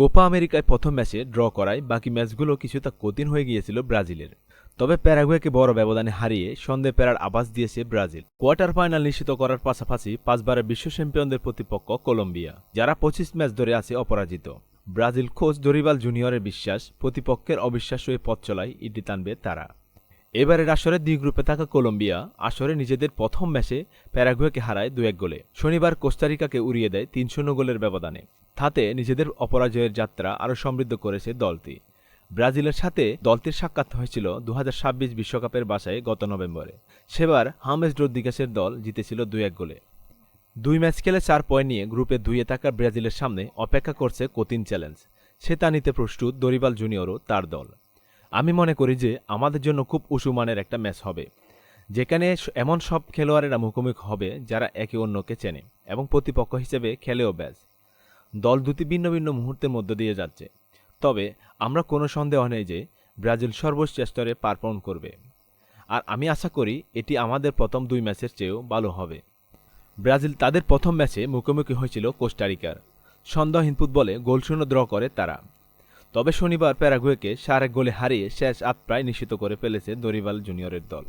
Copa আমেরিকায় প্রথম ম্যাচে ড্র করায় বাকি ম্যাচগুলো কিছুটা কঠিন হয়ে গিয়েছিল ব্রাজিলের। তবে প্যারাগুয়েকে বড় ব্যবধানে হারিয়ে সন্দেহ পেরার আবাস দিয়েছে ব্রাজিল। কোয়ার্টার ফাইনাল নিশ্চিত করার পাশাপাশি পাঁচবারের বিশ্ব চ্যাম্পিয়নদের প্রতিপক্ষ কলম্বিয়া, যারা পঁচিশ ম্যাচ ধরে আছে অপরাজিত। ব্রাজিল কোচ দরিবাল জুনিয়রের বিশ্বাস, প্রতিপক্ষের অবিশ্বাস্য হয়ে পথ চলায় ইডি টানবে তারা। এবারের আসরে দুই গ্রুপে থাকা কলম্বিয়া আসরে নিজেদের প্রথম ম্যাচে প্যারাগুয়েকে হারায় দু এক গোলে। শনিবার কোস্টারিকাকে উড়িয়ে দেয় তিন শূন্য গোলের ব্যবধানে। তাতে নিজেদের অপরাজয়ের যাত্রা আরও সমৃদ্ধ করেছে দলটি। ব্রাজিলের সাথে দলটির সাক্ষাৎ হয়েছিল দু বিশ্বকাপের বাসায় গত নভেম্বরে। সেবার হামেস রদ্রিগাসের দল জিতেছিল দুই এক গোলে। দুই ম্যাচ খেলে চার পয়েন্ট নিয়ে গ্রুপে দুইয়ে থাকা ব্রাজিলের সামনে অপেক্ষা করছে কঠিন চ্যালেঞ্জ। সে তা নিতে প্রস্তুত দরিবাল জুনিয়রও তার দল। আমি মনে করি যে আমাদের জন্য খুব উঁচু মানের একটা ম্যাচ হবে, যেখানে এমন সব খেলোয়াড়েরা মুখোমুখি হবে যারা একে অন্যকে চেনে এবং প্রতিপক্ষ হিসেবে খেলেও ব্যাস। দল দুটি ভিন্ন ভিন্ন মুহূর্তের মধ্য দিয়ে যাচ্ছে। তবে আমরা কোনো সন্দেহ নেই যে ব্রাজিল সর্বোচ্চ স্তরে পারফর্ম করবে। আর আমি আশা করি এটি আমাদের প্রথম দুই ম্যাচের চেয়েও ভালো হবে। ব্রাজিল তাদের প্রথম ম্যাচে মুখোমুখি হয়েছিল কোস্টারিকার। সন্দেহহীন ফুটবলে গোলশূন্য ড্র করে তারা। তবে শনিবার প্যারাগুয়েকে সার এক গোলে হারিয়ে শেষ আট প্রায় নিশ্চিত করে ফেলেছে দরিবাল জুনিয়রের দল।